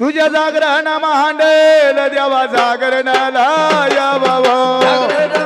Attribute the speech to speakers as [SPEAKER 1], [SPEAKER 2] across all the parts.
[SPEAKER 1] तुझ्या जागरण मांडेल देवा जागरणाला या बाबा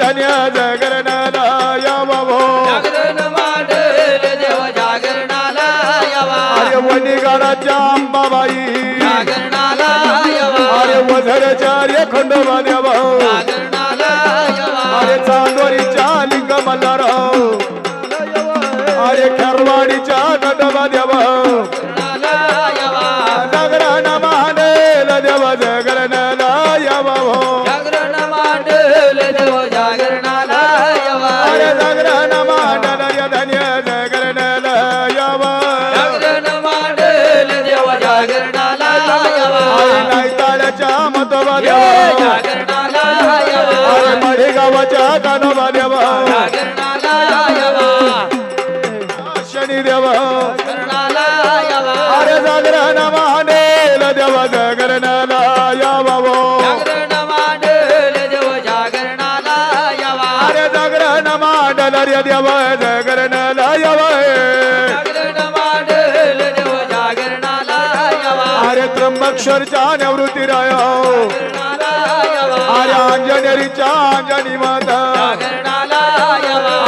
[SPEAKER 1] धन्य जागरणाला यावा भो
[SPEAKER 2] जागरण मांडेल देव जागरणाला यावा.
[SPEAKER 1] अरे अंबाबाई.
[SPEAKER 2] जागरणाला यावा.
[SPEAKER 1] अरे वझरचार्य खंडोबा देवा
[SPEAKER 2] जागरणाला यावा
[SPEAKER 1] अरे जागरण मांडल धन्य जागरणाला यावा
[SPEAKER 2] जागरण मांडेल देव जागरणाला यावा
[SPEAKER 1] नाईताळ्याच्या मतोबा
[SPEAKER 2] हे
[SPEAKER 1] देवा.
[SPEAKER 2] जागरणाला
[SPEAKER 1] अरे
[SPEAKER 2] यावा
[SPEAKER 1] मढेगावाच्या कानोबा देवा.
[SPEAKER 2] जागरणाला यावा
[SPEAKER 1] शनी देवा.
[SPEAKER 2] जागरणाला यावा
[SPEAKER 1] अरे जागरण मांडेल देवा जागरणाला यावा
[SPEAKER 2] जागरण मांडल
[SPEAKER 1] रे देवा जागरणाला यावा
[SPEAKER 2] जागरण मांडेल देव जागरणाला यावा
[SPEAKER 1] अरे त्र्यंबक्षरच्या निवृत्ती राय अरे अंजनेरीच्या अंजनी माता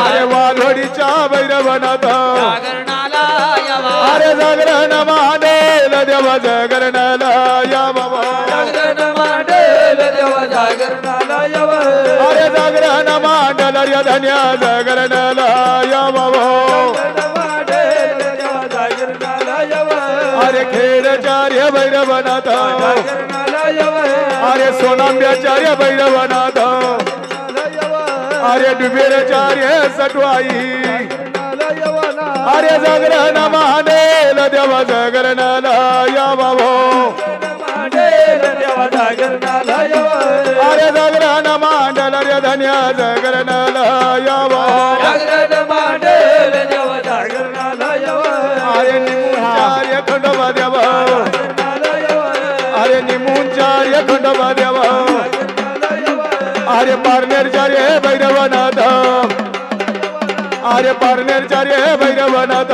[SPEAKER 1] अरे वाघोडीच्या भैरवनाथ अरे जागरण मांडेल देवा जागरणाला या बाबा
[SPEAKER 2] जागरण मांडेल देव जागरणाला यावा
[SPEAKER 1] अरे जागरण रे धन्या जागरणाला या बाबा अरे खेळचार्य भैरवनाथ अरे सोनांब्याचार्य भैरवनाथ अरे डुबेरचार्य सटवाई अरे जागरण मांडेल देवा जागरणाला या बाबा अरे जागरण रे धन्या जागरणाला या बाबा
[SPEAKER 2] जागरण मांडेल देव जागरणाला यावा.
[SPEAKER 1] अरे निमुंचार्य खंडोबा देवा.
[SPEAKER 2] यावा.
[SPEAKER 1] अरे निमुंचार्य खंडोबा देवा. अरे पारनेरचार्य भैरवनाथ. अरे पारनेरचार्य भैरवनाथ.